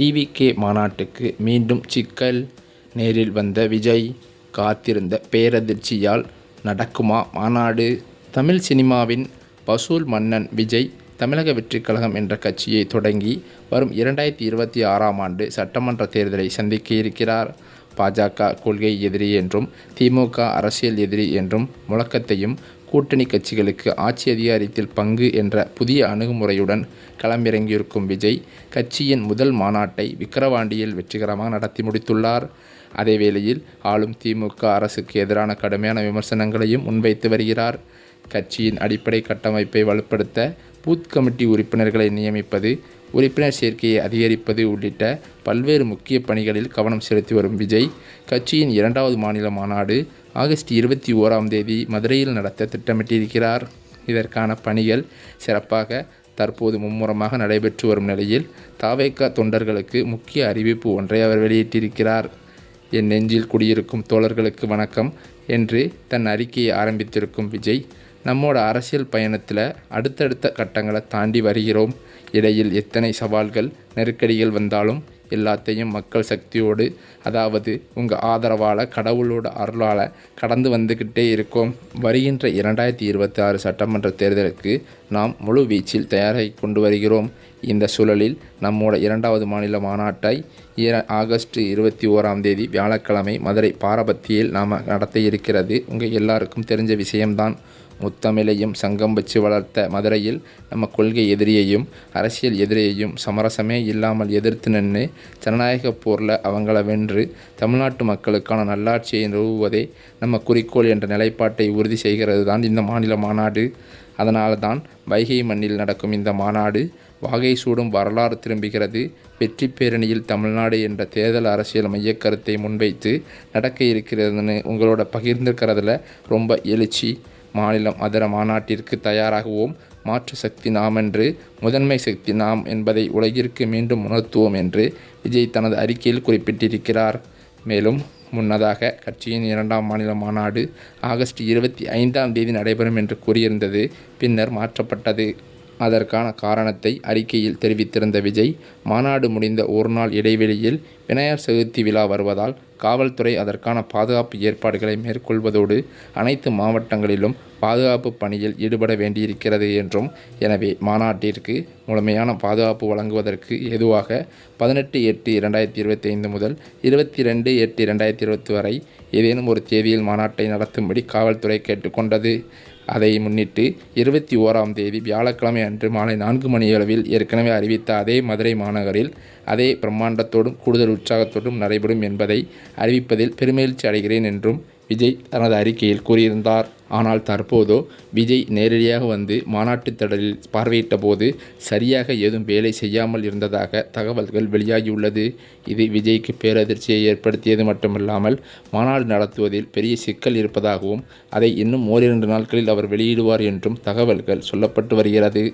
TVK மாநாட்டுக்கு மீண்டும் சிக்கல் நேரில் வந்த விஜய் காத்திருந்த பேரதிர்ச்சியால் நடக்குமா மாநாடு? தமிழ் சினிமாவின் வசூல் மன்னன் விஜய் தமிழக வெற்றிக் கழகம் என்ற கட்சியை தொடங்கி வரும் இரண்டாயிரத்தி இருபத்தி ஆறாம் ஆண்டு சட்டமன்ற தேர்தலை சந்திக்க இருக்கிறார். பாஜக கொள்கை எதிரி என்றும் திமுக அரசியல் எதிரி என்றும் முழக்கத்தையும் கூட்டணி கட்சிகளுக்கு ஆட்சி அதிகாரத்தில் பங்கு என்ற புதிய அணுகுமுறையுடன் களமிறங்கியிருக்கும் விஜய் கட்சியின் முதல் மாநாட்டை விக்கிரவாண்டியில் வெற்றிகரமாக நடத்தி முடித்துள்ளார். அதேவேளையில் ஆளும் திமுக அரசுக்கு எதிரான கடுமையான விமர்சனங்களையும் முன்வைத்து வருகிறார். கட்சியின் அடிப்படை கட்டமைப்பை வலுப்படுத்த பூத் கமிட்டி உறுப்பினர்களை நியமிப்பது உறுப்பினர் சேர்க்கையை அதிகரிப்பது உள்ளிட்ட பல்வேறு முக்கிய பணிகளில் கவனம் செலுத்தி வரும் விஜய் கட்சியின் இரண்டாவது மாநில மாநாடு ஆகஸ்ட் இருபத்தி ஓராம் தேதி மதுரையில் நடத்த திட்டமிட்டிருக்கிறார். இதற்கான பணிகள் சிறப்பாக தற்போது மும்முரமாக நடைபெற்று வரும் நிலையில் தாவேக்கா தொண்டர்களுக்கு முக்கிய அறிவிப்பு ஒன்றை அவர் வெளியிட்டிருக்கிறார். என் நெஞ்சில் குடியிருக்கும் தோழர்களுக்கு வணக்கம் என்று தன் அறிக்கையை ஆரம்பித்திருக்கும் விஜய் நம்மோட அரசியல் பயணத்தில் அடுத்தடுத்த கட்டங்களை தாண்டி வருகிறோம். இடையில் எத்தனை சவால்கள் நெருக்கடிகள் வந்தாலும் எல்லாத்தையும் மக்கள் சக்தியோடு அதாவது உங்கள் ஆதரவால் கடவுளோட அருளால் கடந்து வந்துக்கிட்டே இருக்கோம். வருகின்ற இரண்டாயிரத்தி இருபத்தி ஆறு சட்டமன்ற தேர்தலுக்கு நாம் முழு வீச்சில் தயாராகி கொண்டு வருகிறோம். இந்த சூழலில் நம்மோட இரண்டாவது மாநில மாநாட்டை ஆகஸ்ட் இருபத்தி ஓராம் தேதி வியாழக்கிழமை மதுரை பாரபத்தியில் நாம் நடத்த இருக்கிறது. உங்கள் எல்லாருக்கும் தெரிஞ்ச விஷயம்தான். முத்தமிழையும் சங்கம் வச்சு வளர்த்த மதுரையில் நம்ம கொள்கை எதிரியையும் அரசியல் எதிரியையும் சமரசமே இல்லாமல் எதிர்த்து நின்று ஜனநாயக போரில் அவங்கள வென்று தமிழ்நாட்டு மக்களுக்கான நல்லாட்சியை நிறுவுவதே நம்ம குறிக்கோள் என்ற நிலைப்பாட்டை உறுதி செய்கிறது தான் இந்த மாநில மாநாடு. அதனால தான் வைகை மண்ணில் நடக்கும் இந்த மாநாடு வாகை சூடும் வரலாறு திரும்புகிறது. வெற்றி பேரணியில் தமிழ்நாடு என்ற தேர்தல் அரசியல் மையக்கருத்தை முன்வைத்து நடக்க இருக்கிறதுன்னு உங்களோட பகிர்ந்துக்கிறதுல ரொம்ப எழுச்சி. மாநிலம் அதர மாநாட்டிற்கு தயாராகுவோம். மாற்று சக்தி நாம் என்று முதன்மை சக்தி நாம் என்பதை உலகிற்கு மீண்டும் உணர்த்துவோம் என்று விஜய் தனது அறிக்கையில் குறிப்பிட்டிருக்கிறார். மேலும் முன்னதாக கட்சியின் இரண்டாம் மாநில மாநாடு ஆகஸ்ட் இருபத்தி ஐந்தாம் தேதி நடைபெறும் என்று கூறியிருந்தது. பின்னர் மாற்றப்பட்டது. அதற்கான காரணத்தை அறிக்கையில் தெரிவித்திருந்த விஜய் மாநாடு முடிந்த ஒரு நாள் இடைவெளியில் விநாயகர் சதுர்த்தி விழா வருவதால் காவல்துறை அதற்கான பாதுகாப்பு ஏற்பாடுகளை மேற்கொள்வதோடு அனைத்து மாவட்டங்களிலும் பாதுகாப்பு பணியில் ஈடுபட வேண்டியிருக்கிறது என்றும் எனவே மாநாட்டிற்கு முழுமையான பாதுகாப்பு வழங்குவதற்கு ஏதுவாக பதினெட்டு எட்டு இரண்டாயிரத்தி இருபத்தி ஐந்து முதல் இருபத்தி ரெண்டு எட்டு இரண்டாயிரத்தி இருபத்தி வரை ஏதேனும் ஒரு தேதியில் மாநாட்டை நடத்தும்படி காவல்துறை கேட்டுக்கொண்டது. அதை முன்னிட்டு இருபத்தி ஓராம் தேதி வியாழக்கிழமை அன்று மாலை நான்கு மணியளவில் ஏற்கனவே அறிவித்த அதே மதுரை மாநகரில் அதே பிரம்மாண்டத்தோடும் கூடுதல் உற்சாகத்தோடும் நடைபெறும் என்பதை அறிவிப்பதில் பெருமகிழ்ச்சி அடைகிறேன் என்றும் விஜய் தனது அறிக்கையில் கூறியிருந்தார். ஆனால் தற்போதோ விஜய் நேரடியாக வந்து மாநாட்டு திடலில் பார்வையிட்ட போது சரியாக ஏதும் வேலை செய்யாமல் இருந்ததாக தகவல்கள் வெளியாகியுள்ளது. இது விஜய்க்கு பேரதிர்ச்சியை ஏற்படுத்தியது மட்டுமல்லாமல் மாநாடு நடத்துவதில் பெரிய சிக்கல் இருப்பதாகவும் அதை இன்னும் ஓரிரண்டு நாட்களில் அவர் வெளியிடுவார் என்றும் தகவல்கள் சொல்லப்பட்டு வருகிறது.